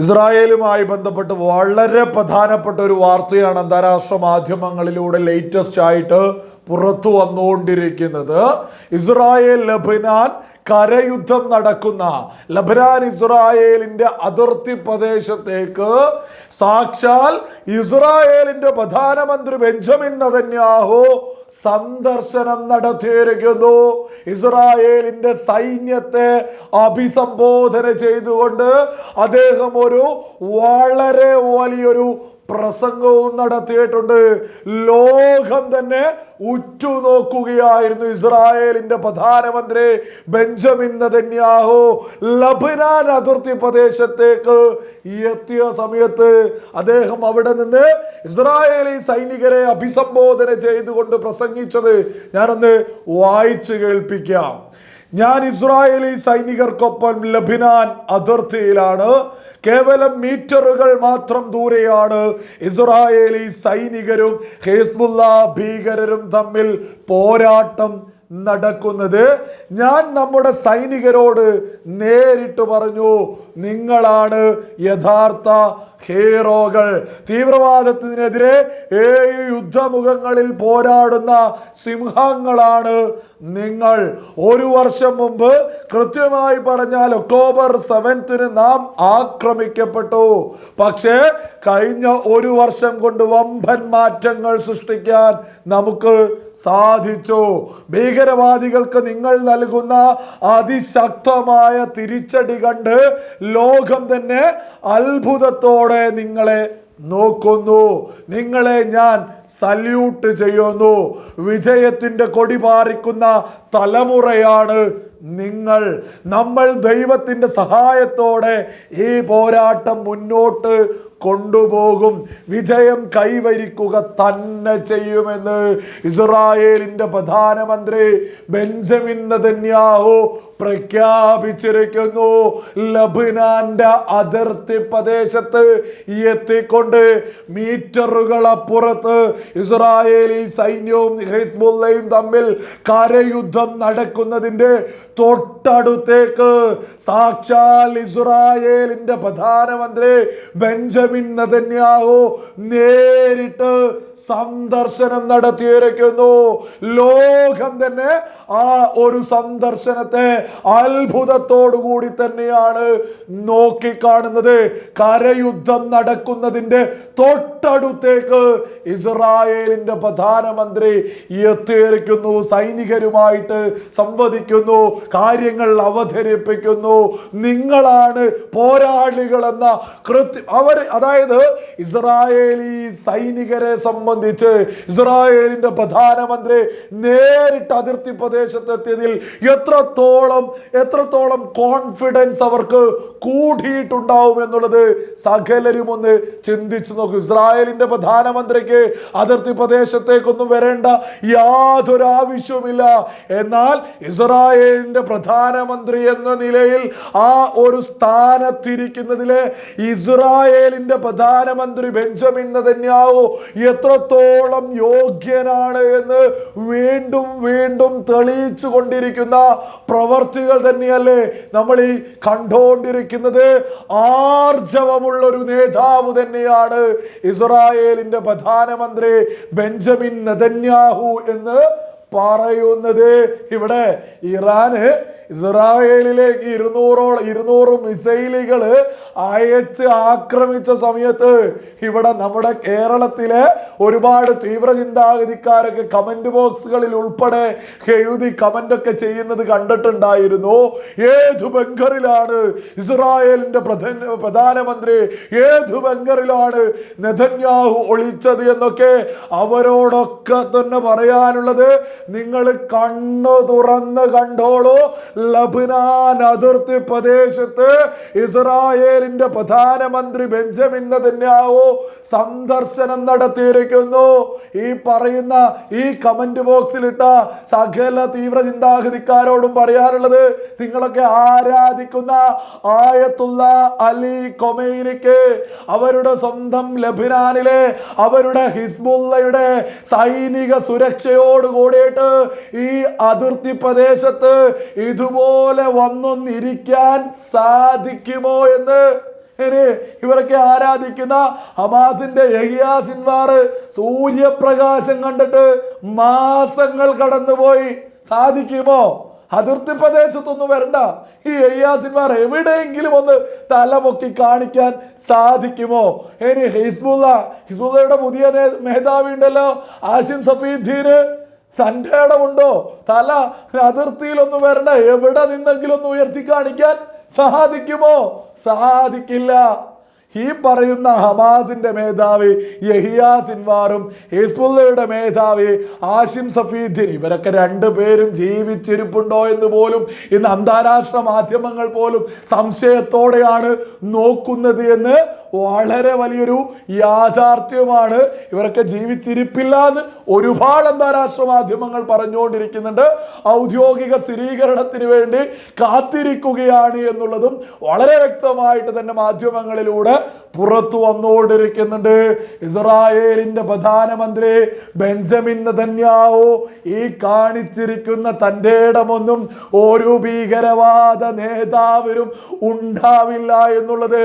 ഇസ്രായേലുമായി ബന്ധപ്പെട്ട് വളരെ പ്രധാനപ്പെട്ട ഒരു വാർത്തയാണ് അന്താരാഷ്ട്ര മാധ്യമങ്ങളിലൂടെ ലേറ്റസ്റ്റ് ആയിട്ട് പുറത്തു വന്നുകൊണ്ടിരിക്കുന്നത്. ഇസ്രായേൽ ലബനാൻ കരയുദ്ധം നടക്കുന്ന ലബ്രാൻ ഇസ്രായേലിന്റെ അതിർത്തി പ്രദേശത്തേക്ക് സാക്ഷാൽ ഇസ്രായേലിന്റെ പ്രധാനമന്ത്രി ബെഞ്ചമിൻ നതന്യാഹു സന്ദർശനം നടത്തിയിരിക്കുന്നു. ഇസ്രായേലിന്റെ സൈന്യത്തെ അഭിസംബോധന ചെയ്തുകൊണ്ട് അദ്ദേഹം ഒരു വളരെ വലിയൊരു പ്രസംഗവും നടത്തിയിട്ടുണ്ട്. ലോകം തന്നെ ഉറ്റുനോക്കുകയായിരുന്നു ഇസ്രായേലിന്റെ പ്രധാനമന്ത്രി ബെഞ്ചമിൻ നതന്യാഹു. ലബനാൻ അതിർത്തി പ്രദേശത്തേക്ക് എത്തിയ സമയത്ത് അദ്ദേഹം അവിടെ നിന്ന് ഇസ്രായേലി സൈനികരെ അഭിസംബോധന ചെയ്തുകൊണ്ട് പ്രസംഗിച്ചത് ഞാനൊന്ന് വായിച്ചു കേൾപ്പിക്കാം. ഞാൻ ഇസ്രായേലി സൈനികർക്കൊപ്പം ലബിനാൻ അതിർത്തിയിലാണ്. കേവലം മീറ്ററുകൾ മാത്രം ദൂരെയാണ് ഇസ്രായേലി സൈനികരും ഹേസ്ബുല്ല ഭീകരരും തമ്മിൽ പോരാട്ടം നടക്കുന്നത്. ഞാൻ നമ്മുടെ സൈനികരോട് നേരിട്ട് പറഞ്ഞു നിങ്ങളാണ് യഥാർത്ഥ ഹീറോകൾ തീവ്രവാദത്തിനെതിരെ ഏഴ് യുദ്ധമുഖങ്ങളിൽ പോരാടുന്ന സിംഹങ്ങളാണ് നിങ്ങൾ. ഒരു വർഷം മുമ്പ് കൃത്യമായി പറഞ്ഞാൽ ഒക്ടോബർ സെവൻത്തിന് നാം ആക്രമിക്കപ്പെട്ടു. പക്ഷേ കഴിഞ്ഞ ഒരു വർഷം കൊണ്ട് വമ്പൻ മാറ്റങ്ങൾ സൃഷ്ടിക്കാൻ നമുക്ക് സാധിച്ചു. ഭീകരവാദികൾക്ക് നിങ്ങൾ നൽകുന്ന അതിശക്തമായ തിരിച്ചടി കണ്ട് ലോകം തന്നെ അത്ഭുതത്തോടെ നിങ്ങളെ നോക്കുന്നു. നിങ്ങളെ ഞാൻ സല്യൂട്ട് ചെയ്യുന്നു. വിജയത്തിന്റെ കൊടി പാറിക്കുന്ന തലമുറയാണ് നിങ്ങൾ. നമ്മൾ ദൈവത്തിന്റെ സഹായത്തോടെ ഈ പോരാട്ടം മുന്നോട്ട് കൊണ്ടുപോകും. വിജയം കൈവരിക്കുക തന്നെ ചെയ്യുമെന്ന് ഇസ്രായേലിന്റെ പ്രധാനമന്ത്രി ബെഞ്ചമിൻ നതന്യാഹു പ്രഖ്യാപിച്ചിരിക്കുന്നു. ലബിനാന്റെ അതിർത്തി പ്രദേശത്ത് എത്തിക്കൊണ്ട് മീറ്ററുകൾ അപ്പുറത്ത് ഇസ്രായേലി സൈന്യവും ഹിസ്ബുല്ലയും തമ്മിൽ കരയുദ്ധം നടക്കുന്നതിന്റെ തൊട്ടടുത്തേക്ക് സാക്ഷാൽ ഇസ്രായേലിന്റെ പ്രധാനമന്ത്രി ബെഞ്ചമിൻ നതന്യാഹു നേരിട്ട് സന്ദർശനം നടത്തിയിരിക്കുന്നു. ലോകം തന്നെ ആ ഒരു സന്ദർശനത്തെ അത്ഭുതത്തോടു കൂടി തന്നെയാണ് നോക്കിക്കാണുന്നത്. കരയുദ്ധം നടക്കുന്നതിന്റെ തൊട്ടടുത്തേക്ക് ഇസ്രായേലിന്റെ പ്രധാനമന്ത്രി എത്തിയിരിക്കുന്നു സൈനികരുമായിട്ട് സംവദിക്കുന്നു കാര്യങ്ങൾ അവതരിപ്പിക്കുന്നു. നിങ്ങളാണ് പോരാളികളെന്ന കൃത്യ. അവർ അതായത് ഇസ്രായേലി സൈനികരെ സംബന്ധിച്ച് ഇസ്രായേലിന്റെ പ്രധാനമന്ത്രി നേരിട്ട് അതിർത്തി പ്രദേശത്തെത്തിയതിൽ എത്രത്തോളം എത്രത്തോളം എത്രത്തോളം കോൺഫിഡൻസ് അവർക്ക് കൂടിയിട്ടുണ്ടാവും എന്നുള്ളത് സകലരും ഒന്ന് ചിന്തിച്ചു നോക്കും. ഇസ്രായേലിന്റെ പ്രധാനമന്ത്രിക്ക് അതിർത്തി പ്രദേശത്തേക്കൊന്നും വരേണ്ട യാതൊരു ആവശ്യവുമില്ല. എന്നാൽ ഇസ്രായേലിന്റെ പ്രധാനമന്ത്രി എന്ന നിലയിൽ ആ ഒരു സ്ഥാനത്തിരിക്കുന്നതിലെ ഇസ്രായേലിന്റെ പ്രധാനമന്ത്രി ബെഞ്ചമിൻ നെതന്യാഹു എത്രത്തോളം യോഗ്യനാണ് എന്ന് വീണ്ടും വീണ്ടും തെളിയിച്ചു കൊണ്ടിരിക്കുന്ന പ്രവർത്തികൾ തന്നെയല്ലേ നമ്മൾ ഈ കണ്ടുകൊണ്ടിരിക്കുന്നത് ആർജവമുള്ള ഒരു നേതാവ് തന്നെയാണ് ഇസ്രായേലിന്റെ പ്രധാനമന്ത്രി ബെഞ്ചമിൻ നദന്യാഹു എന്ന് പറയുന്നത് ഇവിടെ ഇറാന് ഇസ്രായേലിലേക്ക് ഇരുന്നൂറോളം ഇരുന്നൂറ് മിസൈലുകൾ അയച്ച് ആക്രമിച്ച സമയത്ത് ഇവിടെ നമ്മുടെ കേരളത്തിലെ ഒരുപാട് തീവ്ര ചിന്താഗതിക്കാരൊക്കെ കമന്റ് ബോക്സുകളിൽ ഉൾപ്പെടെ എഴുതി കമന്റ് ഒക്കെ ചെയ്യുന്നത് കണ്ടിട്ടുണ്ടായിരുന്നു. ഏത് ബംഗറിലാണ് ഇസ്രായേലിന്റെ പ്രധാന പ്രധാനമന്ത്രി ഏത് ബംഗറിലാണ് നെതന്യാഹു ഒളിച്ചത് എന്നൊക്കെ അവരോടൊക്കെ തന്നെ പറയാനുള്ളത്. നിങ്ങൾ കണ്ണു തുറന്ന് കണ്ടോളൂ. ലബനാൻ അതിർത്തി പ്രദേശത്ത് ഇസ്രായേലിന്റെ പ്രധാനമന്ത്രി ബെഞ്ചമിൻ നെതന്യാഹു സന്ദർശനം നടത്തിയിരിക്കുന്നു. ഈ പറയുന്ന ഈ കമന്റ് ബോക്സിൽ ഇട്ട സകല തീവ്ര ചിന്താഗതിക്കാരോടും പറയാനുള്ളത് നിങ്ങളൊക്കെ ആരാധിക്കുന്ന ആയത്തുള്ള അലി കൊമൈനിക്ക് അവരുടെ സ്വന്തം ലബനാനിലെ അവരുടെ ഹിസ്ബുള്ളയുടെ സൈനിക സുരക്ഷയോട് കൂടിയിട്ട് ഈ അതിർത്തി പ്രദേശത്ത് ഇതുപോലെ വന്നൊന്നിരിക്കാൻ സാധിക്കുമോ എന്ന്? ഇവരൊക്കെ ആരാധിക്കുന്ന ഹമാസിന്റെ യഹിയാ സിൻവാർ സൂര്യപ്രകാശം കണ്ടിട്ട് മാസങ്ങൾ കടന്നുപോയി. സാധിക്കുമോ? അതിർത്തി പ്രദേശത്തൊന്നും വരണ്ട. ഈ അയ്യാസിന്മാർ എവിടെയെങ്കിലും ഒന്ന് തലമൊക്കി കാണിക്കാൻ സാധിക്കുമോ? ഇനി ഹിസ്ബുല്ല ഹിസ്ബുല്ലയുടെ പുതിയ മേധാവി ഉണ്ടല്ലോ ആസിം സഫീദ്ദീന്. തന്റെ ഇടമുണ്ടോ? തല അതിർത്തിയിലൊന്നും വരണ്ട. എവിടെ നിന്നെങ്കിലും ഒന്ന് ഉയർത്തി കാണിക്കാൻ സാധിക്കുമോ? സാധിക്കില്ല. ഈ പറയുന്ന ഹമാസിന്റെ മേധാവി യഹിയാ സിൻവാറും ഹിസ്ബുള്ളയുടെ മേധാവി ആഷിം സഫീദ്ദീൻ. ഇവരൊക്കെ രണ്ടു പേരും ജീവിച്ചിരിപ്പുണ്ടോ എന്ന് പോലും ഇന്ന് അന്താരാഷ്ട്ര മാധ്യമങ്ങൾ പോലും സംശയത്തോടെയാണ് നോക്കുന്നത് എന്ന് വളരെ വലിയൊരു യാഥാർത്ഥ്യമാണ്. ഇവരൊക്കെ ജീവിച്ചിരിപ്പില്ല എന്ന് ഒരുപാട് അന്താരാഷ്ട്ര മാധ്യമങ്ങൾ പറഞ്ഞുകൊണ്ടിരിക്കുന്നുണ്ട്. ഔദ്യോഗിക സ്ഥിരീകരണത്തിന് വേണ്ടി കാത്തിരിക്കുകയാണ് എന്നുള്ളതും വളരെ വ്യക്തമായിട്ട് തന്നെ മാധ്യമങ്ങളിലൂടെ പുറത്തു വന്നുകൊണ്ടിരിക്കുന്നുണ്ട്. ഇസ്രായേലിന്റെ പ്രധാനമന്ത്രി ബെഞ്ചമിൻ നെതന്യാഹു ഈ കാണിച്ചിരിക്കുന്ന തന്റെ ഇടമൊന്നും ഒരു ഭീകരവാദ നേതാവിനും ഉണ്ടാവില്ല എന്നുള്ളത്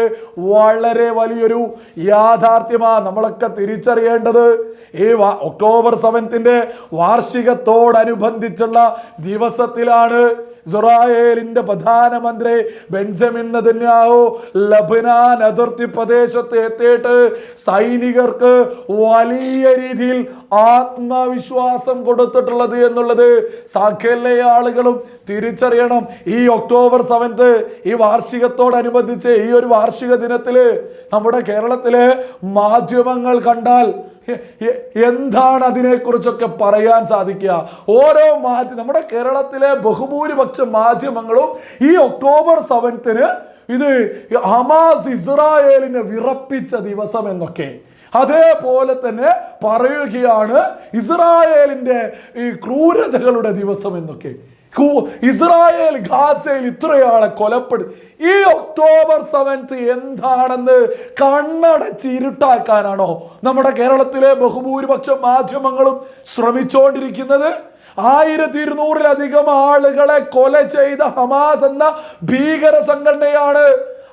വളരെ വലിയൊരു യാഥാർത്ഥ്യമാണ്. നമ്മളൊക്കെ തിരിച്ചറിയേണ്ടത് ഈ ഒക്ടോബർ സെവൻത്തിന്റെ വാർഷികത്തോടനുബന്ധിച്ചുള്ള ദിവസത്തിലാണ് ഇസ്രായേലിന്റെ പ്രധാനമന്ത്രി ബെഞ്ചമിൻ നെതന്യാഹു ലബനാൻ അതിർത്തി പ്രദേശത്ത് എത്തിയിട്ട് സൈനികർക്ക് വലിയ രീതിയിൽ ആത്മവിശ്വാസം കൊടുത്തിട്ടുള്ളത് എന്നുള്ളത് സകല ആളുകളും തിരിച്ചറിയണം. ഈ ഒക്ടോബർ സെവൻത്ത് ഈ വാർഷികത്തോടനുബന്ധിച്ച് ഈ ഒരു വാർഷിക ദിനത്തിൽ നമ്മുടെ കേരളത്തിലെ മാധ്യമങ്ങൾ കണ്ടാൽ എന്താണ് അതിനെക്കുറിച്ചൊക്കെ പറയാൻ സാധിക്കുക? ഓരോ മാധ്യമ നമ്മുടെ കേരളത്തിലെ ബഹുഭൂരിപക്ഷ മാധ്യമങ്ങളും ഈ ഒക്ടോബർ സെവൻത്തിന് ഇത് ഹമാസ് ഇസ്രായേലിനെ വിറപ്പിച്ച ദിവസം എന്നൊക്കെ. അതേപോലെ തന്നെ പറയുകയാണ് ഇസ്രായേലിന്റെ ഈ ക്രൂരതകളുടെ ദിവസം എന്നൊക്കെ. ഇസ്രായേൽ ഗാസയിൽ ഇത്രയാളെ കൊലപ്പെടും ഈ ഒക്ടോബർ സെവൻത്ത് എന്താണെന്ന് കണ്ണടച്ച് ഇരുട്ടാക്കാനാണോ നമ്മുടെ കേരളത്തിലെ ബഹുഭൂരിപക്ഷം മാധ്യമങ്ങളും ശ്രമിച്ചുകൊണ്ടിരിക്കുന്നത് ആയിരത്തി ഇരുന്നൂറിലധികം ആളുകളെ കൊല ചെയ്ത ഹമാസ് എന്ന ഭീകര സംഘടനയാണ്.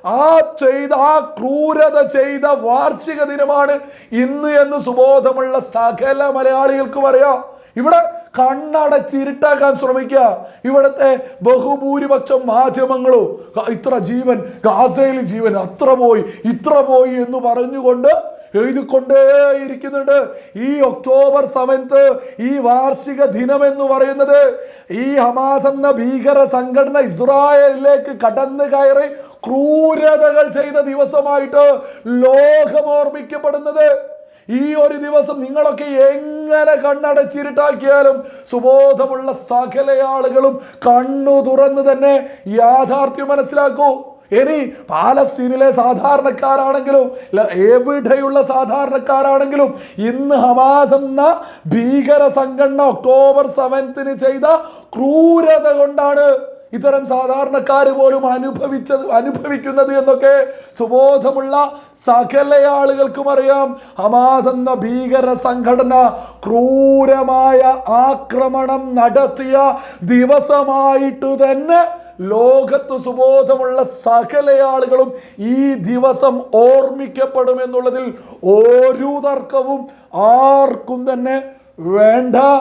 ആ ചെയ്ത ആ ക്രൂരത ചെയ്ത വാർഷിക ദിനമാണ് ഇന്ന് എന്ന് സുബോധമുള്ള സകല മലയാളികൾക്കും അറിയാം. ഇവിടെ കണ്ണടച്ചിരുട്ടാക്കാൻ ശ്രമിക്കുക. ഇവിടുത്തെ ബഹുഭൂരിപക്ഷം മാധ്യമങ്ങളും ഇത്ര ജീവൻ ഗാസയിൽ ജീവൻ അത്ര പോയി ഇത്ര പോയി എന്ന് പറഞ്ഞുകൊണ്ട് എഴുതിക്കൊണ്ടേയിരിക്കുന്നുണ്ട്. ഈ ഒക്ടോബർ സെവൻത്ത് ഈ വാർഷിക ദിനം എന്ന് പറയുന്നത് ഈ ഹമാസ് എന്ന ഭീകര സംഘടന ഇസ്രായേലിലേക്ക് കടന്നു കയറി ക്രൂരതകൾ ചെയ്ത ദിവസമായിട്ട് ലോകം ഓർമ്മിക്കപ്പെടുന്നത് ഈ ഒരു ദിവസം നിങ്ങളൊക്കെ എങ്ങനെ കണ്ണടച്ചിരുട്ടാക്കിയാലും സുബോധമുള്ള സകല ആളുകളും കണ്ണു തുറന്ന് തന്നെ യാഥാർത്ഥ്യം മനസ്സിലാക്കൂ. ഇനി പാലസ്തീനിലെ സാധാരണക്കാരാണെങ്കിലും എവിടെയുള്ള സാധാരണക്കാരാണെങ്കിലും ഇന്ന് ഹമാസ് എന്ന ഭീകര സംഘടന ഒക്ടോബർ സെവൻത്തിന് ചെയ്ത ക്രൂരത കൊണ്ടാണ് ഇത്തരം സാധാരണക്കാർ പോലും അനുഭവിച്ചത് അനുഭവിക്കുന്നത് എന്നൊക്കെ സുബോധമുള്ള സകല ആളുകൾക്കും അറിയാം. ഹമാസ് എന്ന ഭീകര സംഘടന ക്രൂരമായ ആക്രമണം നടത്തിയ ദിവസമായിട്ട് തന്നെ ലോകത്ത് സുബോധമുള്ള സകല ആളുകളും ഈ ദിവസം ഓർമ്മിക്കപ്പെടുമെന്നുള്ളതിൽ ഒരു തർക്കവും ആർക്കും തന്നെ വേണ്ട.